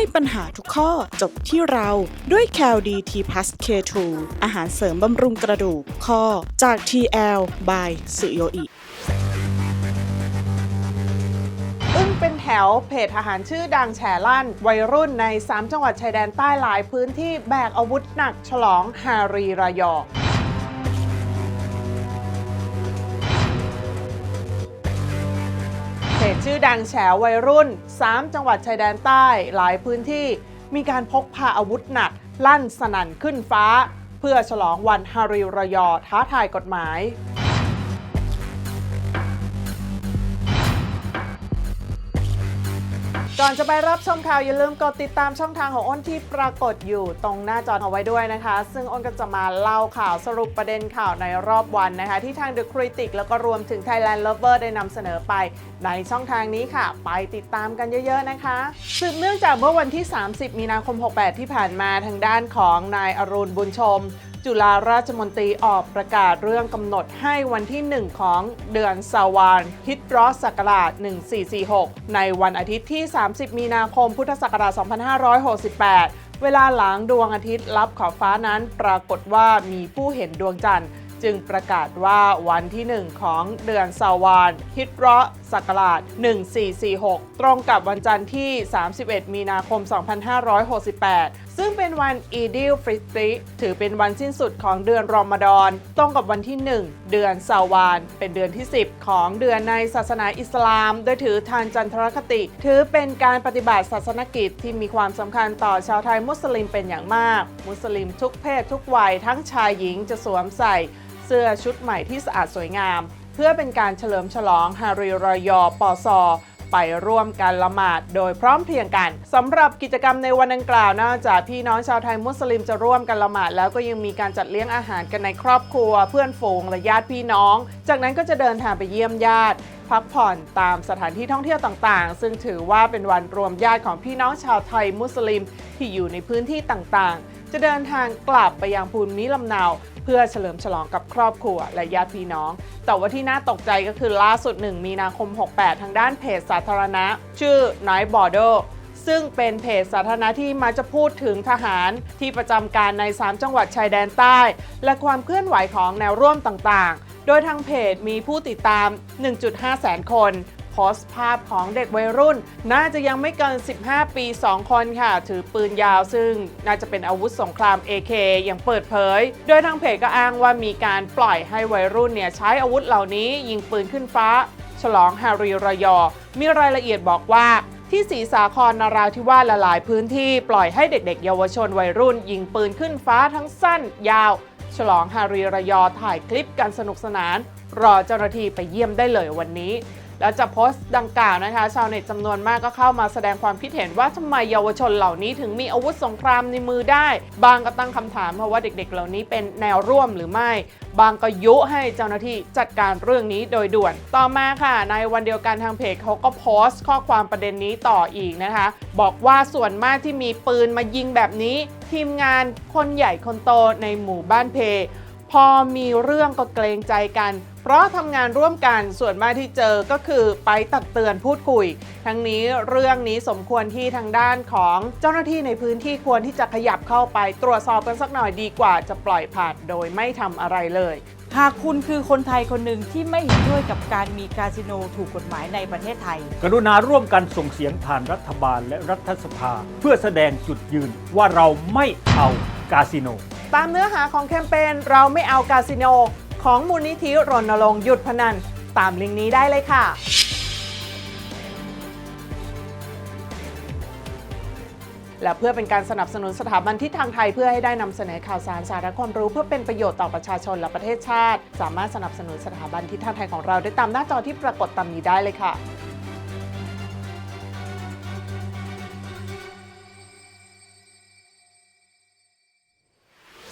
ให้ปัญหาทุกข้อจบที่เราด้วย c a l d t p l u s K2 อาหารเสริมบำรุงกระดูกข้อจาก TL by สุโยอิอึ้งเป็นแถวเพจทหารชื่อดังแฉลั่น วัยรุ่นใน 3 จังหวัดชายแดนใต้หลายพื้นที่แบกอาวุธหนักฉลองฮารีรายอ ชื่อดังแฉวัยรุ่น 3 จังหวัดชายแดนใต้ หลายพื้นที่มีการพกพาอาวุธหนัก ลั่นสนั่นขึ้นฟ้า เพื่อฉลองวันฮารีรยอท้าทายกฎหมาย ก่อนจะไปรับชมข่าวอย่าลืมกดติดตามช่องทางของอ้นที่ปรากฏอยู่ตรงหน้าจอเอาไว้ด้วยนะคะ ซึ่งอ้นก็จะมาเล่าข่าวสรุปประเด็นข่าวในรอบวันนะคะ ที่ทาง The Critic แล้วก็รวมถึง Thailand Lover ได้นำเสนอไป ในช่องทางนี้ค่ะ ไปติดตามกันเยอะๆนะคะสืบเนื่องจากเมื่อวันที่ 30 มีนาคม 68 ที่ผ่านมาทางด้านของนายอรุณบุญชม จุฬาราชมนตรีออกประกาศเรื่องกำหนดให้วันที่ 1 ของเดือนสาวานฮิตรอสศักราช 1446 ในวันอาทิตย์ที่ 30 มีนาคม พุทธศักราช 2568 เวลาหลังดวงอาทิตย์ลับขอบฟ้านั้นปรากฏว่ามีผู้เห็นดวงจันทร์ จึงประกาศว่าวันที่ 1 ของเดือนซาวานฮิตรอศักราช 1446 ตรงกับวันจันทร์ที่ 31 มีนาคม 2568 ซึ่งเป็นวันอีดิลฟิตริถือเป็นวันสิ้นสุดของเดือนรอมฎอน ตรงกับวันที่ 1 เดือนซาวาน เป็นเดือนที่ 10 ของเดือนในศาสนาอิสลาม โดยถือทางจันทรคติ ถือเป็นการปฏิบัติศาสนกิจที่มีความสำคัญต่อชาวไทยมุสลิมเป็นอย่างมาก มุสลิมทุกเพศทุกวัยทั้งชายหญิงจะสวมใส่ เสื้อชุดใหม่ที่สะอาดสวยงาม เพื่อเป็นการเฉลิมฉลองฮาริรอยอปอซอไปร่วมกันละหมาดโดยพร้อมเพรียงกันสำหรับกิจกรรมในวันดังกล่าวนอกจากพี่น้องชาวไทยมุสลิมจะร่วมกันละหมาดแล้วก็ยังมีการจัดเลี้ยงอาหารกันในครอบครัว เพื่อนฝูงและญาติพี่น้อง จากนั้นก็จะเดินทางไปเยี่ยมญาติ พักผ่อนตามสถานที่ท่องเที่ยวต่างๆ ซึ่งถือว่าเป็นวันรวมญาติของพี่น้องชาวไทยมุสลิมที่อยู่ในพื้นที่ต่างๆ จะเดินทางกลับไปยังภูมิลำเนา เพื่อเฉลิมฉลองกับครอบครัวและญาติพี่น้อง แต่ว่าที่น่าตกใจก็คือล่าสุด 1 มีนาคม 68 ทางด้านเพจสาธารณะ ชื่อ Night Border ซึ่งเป็นเพจสาธารณะที่มาจะพูดถึงทหารที่ประจำการใน 3 จังหวัดชายแดนใต้ และความเคลื่อนไหวของแนวร่วมต่างๆ โดยทางเพจมีผู้ติดตาม 1.5 แสนคน สต์ภาพของเด็กวัยรุ่น น่าจะยังไม่เกิน 15 ปี 2 คนค่ะ ถือปืนยาวซึ่งน่าจะเป็นอาวุธสงคราม AK อย่างเปิดเผย โดยทางเพจก็อ้างว่ามีการปล่อยให้วัยรุ่นเนี่ยใช้อาวุธเหล่านี้ยิงปืนขึ้นฟ้า ฉลองฮารีรายอ มีรายละเอียดบอกว่าที่ศรีสาครนราธิวาสและหลายพื้นที่ปล่อยให้เด็กๆ เยาวชนวัยรุ่น ยิงปืนขึ้นฟ้าทั้งสั้น ยาว ฉลองฮารีรยอถ่ายคลิปกันสนุกสนาน รอเจ้าหน้าที่ไปเยี่ยมได้เลยวันนี้ แล้วจากโพสต์ดังกล่าวนะคะ ชาวเน็ตจำนวนมากก็เข้ามาแสดงความคิดเห็นว่าทำไมเยาวชนเหล่านี้ถึงมีอาวุธสงครามในมือได้ บางก็ตั้งคำถามเพราะว่าเด็กๆ เหล่านี้เป็นแนวร่วมหรือไม่ บางก็ยุให้เจ้าหน้าที่จัดการเรื่องนี้โดยด่วน ต่อมาค่ะ ในวันเดียวกันทางเพจเขาก็โพสต์ข้อความประเด็นนี้ต่ออีกนะคะ บอกว่าส่วนมากที่มีปืนมายิงแบบนี้ ทีมงานคนใหญ่คนโตในหมู่บ้านเพพอมีเรื่องก็เกรงใจกัน เพราะทำงานร่วมกันส่วนมากที่เจอก็คือไปตักเตือนพูดคุย ทั้งนี้เรื่องนี้สมควรที่ทางด้านของเจ้าหน้าที่ในพื้นที่ควรที่จะขยับเข้าไปตรวจสอบกันสักหน่อยดีกว่าจะปล่อยผ่านโดยไม่ทำอะไรเลยหากคุณคือคนไทยคนหนึ่งที่ไม่เห็นด้วยกับการมีคาสิโนถูกกฎหมายในประเทศไทย กรุณาร่วมกันส่งเสียงผ่านรัฐบาลและรัฐสภา เพื่อแสดงจุดยืนว่าเราไม่เอากาสิโน ตามเนื้อหาของแคมเปญเราไม่เอาคาสิโน ของมูลนิธิรณรงค์หยุดพนัน ตามลิงก์นี้ได้เลยค่ะ และเพื่อเป็นการสนับสนุนสถาบันที่ทางไทยเพื่อให้ได้นำเสนอข่าวสารสาระความรู้ เพื่อเป็นประโยชน์ต่อประชาชนและประเทศชาติ สามารถสนับสนุนสถาบันที่ทางไทยของเราได้ตามหน้าจอที่ปรากฏตามนี้ได้เลยค่ะ